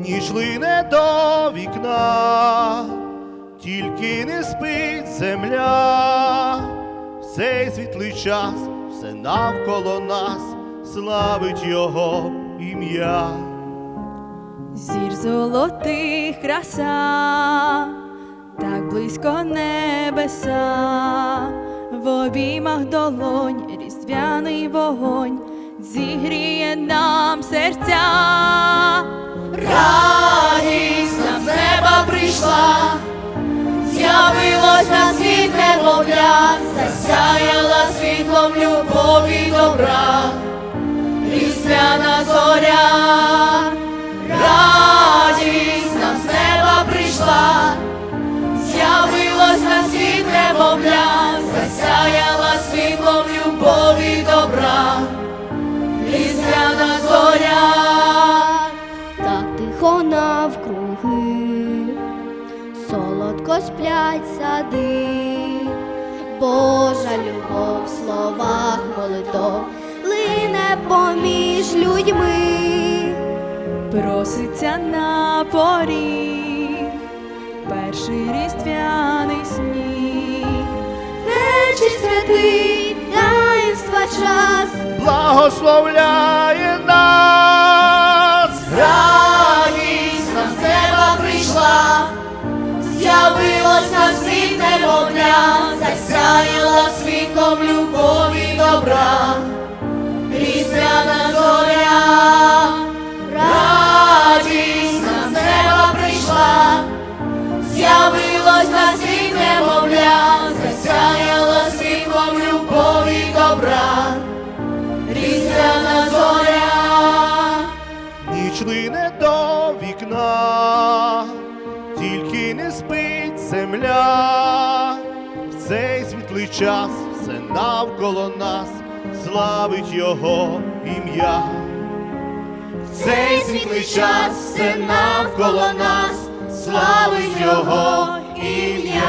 ніж лине до вікна, тільки не спить земля, цей світлий час все навколо нас славить його ім'я. Зір золотих краса, так близько небеса, в обіймах долонь, різдвяний вогонь, зігріє нам серця. Засяяла світлом любові добра, різдвяна зоря, радість нам з неба прийшла, з'явилось на світ немовля, засяяла світлом любові добра, різдвяна зоря. так тихо навкруги, солодко сплять сади, Божа любов в словах молитов лине поміж людьми. Проситься на поріг, перший різдвяний сніг. Речі святий, таїнства час, благословляє до вікна, тільки не спить земля. В цей світлий час все навколо нас славить його ім'я. В цей світлий час все навколо нас славить його ім'я.